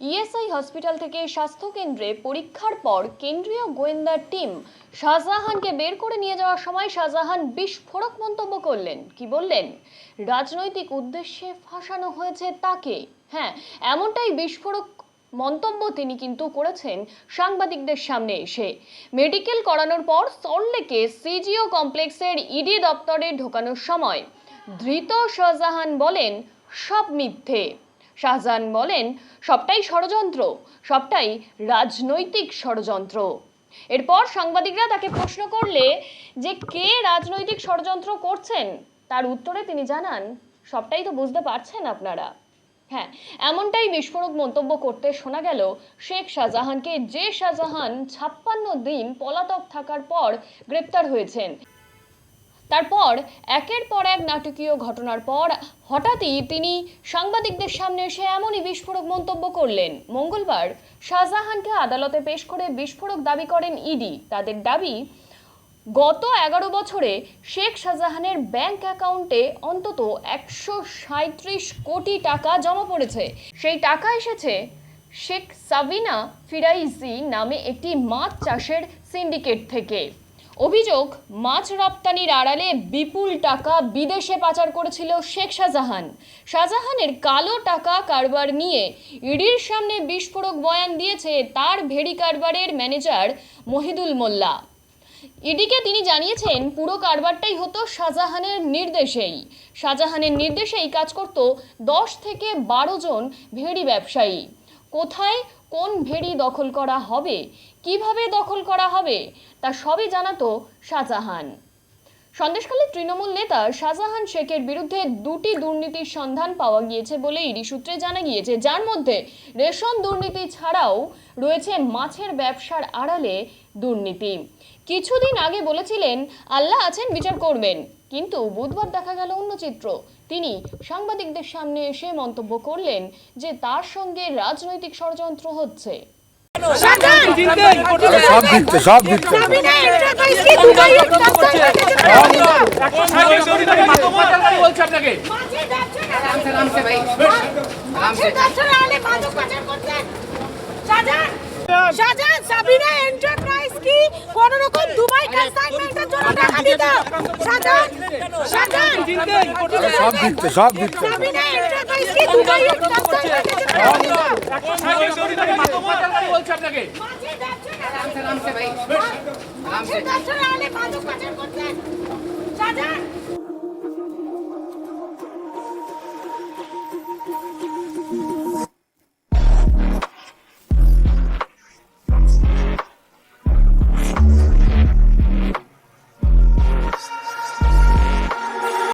ESI hospital থেকে স্বাস্থ্য কেন্দ্রে পরীক্ষার পর কেন্দ্রীয় গোয়েন্দা টিম শাহজাহানকে বের করে নিয়ে যাওয়ার সময় শাহজাহান বিস্ফোরক মন্তব্য করলেন। কি বললেন? রাজনৈতিক উদ্দেশ্যে ফাঁসানো হয়েছে তাকে। হ্যাঁ এমনটাই বিস্ফোরক মন্তব্য তিনি কিন্তু করেছেন সাংবাদিকদের সামনে এসে। মেডিকেল করানোর পর সল্টলেকে সিজিও কমপ্লেক্সের ইডি দপ্তরে ঢোকানোর সময় ধৃত শাহজাহান বলেন, সব মিথ্যে। শাহজাহান বলেন, সবটাই ষড়যন্ত্র, সবটাই রাজনৈতিক ষড়যন্ত্র। এরপর সাংবাদিকরা তাকে প্রশ্ন করলে, যে কে রাজনৈতিক ষড়যন্ত্র করছেন? তার উত্তরে তিনি জানান, সবটাই তো বুঝতে পারছেন আপনারা। হ্যাঁ এমনটাই বিস্ফোরক মন্তব্য করতে শোনা গেল শেখ শাহজাহানকে। যে শাহজাহান ছাপ্পান্ন দিন পলাতক থাকার পর গ্রেপ্তার হয়েছেন। তারপর একের পর এক নাটকীয় ঘটনার পর হঠাৎই তিনি সাংবাদিকদের সামনে এসে এমনই বিস্ফোরক মন্তব্য করলেন। মঙ্গলবার শাহজাহানকে আদালতে পেশ করে বিস্ফোরক দাবি করেন ইডি। তাদের দাবি, গত এগারো বছরে শেখ শাহজাহানের ব্যাংক অ্যাকাউন্টে অন্তত একশো সাঁত্রিশ কোটি টাকা জমা পড়েছে। সেই টাকা এসেছে শেখ সাবিনা ফিরাইজি নামে একটি মাছ চাষের সিন্ডিকেট থেকে। অভিযোগ, মাছ রপ্তানির আড়ালে বিপুল টাকা বিদেশে পাচার করেছিল শেখ শাহজাহান। শাহজাহানের কালো টাকা কারবার নিয়ে ইডির সামনে বিস্ফোরক বয়ান দিয়েছে তার ভেড়ি কারবারের ম্যানেজার মহিদুল মোল্লা। ইডিকে তিনি জানিয়েছেন, পুরো কারবারটাই হতো শাহজাহানের নির্দেশেই। শাহজাহানের নির্দেশেই কাজ করত দশ থেকে বারো জন ভেড়ি ব্যবসায়ী। কোথায় কোন ভেড়ি দখল করা হবে? কীভাবে দখল করা হবে? তা সবই জানাতো শাহজাহান। সন্দেশখালী তৃণমূল নেতা শাহজাহান শেখের বিরুদ্ধে দুটি দুর্নীতির সন্ধান পাওয়া গিয়েছে বলে ইডি সূত্রে জানা গিয়েছে। যার মধ্যে রেশন দুর্নীতি ছাড়াও রয়েছে মাছের ব্যবসার আড়ালে দুর্নীতি। কিছুদিন আগে বলেছিলেন, আল্লাহ আছেন, বিচার করবেন। কিন্তু বুধবার দেখা গেল অন্য চিত্র। তিনি সাংবাদিকদের সামনে এসে মন্তব্য করলেন যে তার সঙ্গে রাজনৈতিক ষড়যন্ত্র হচ্ছে। দিচ্ছে সাবিনা এন্টারপ্রাইজ সব দিচ্ছে সব দিচ্ছে। আপনাকে।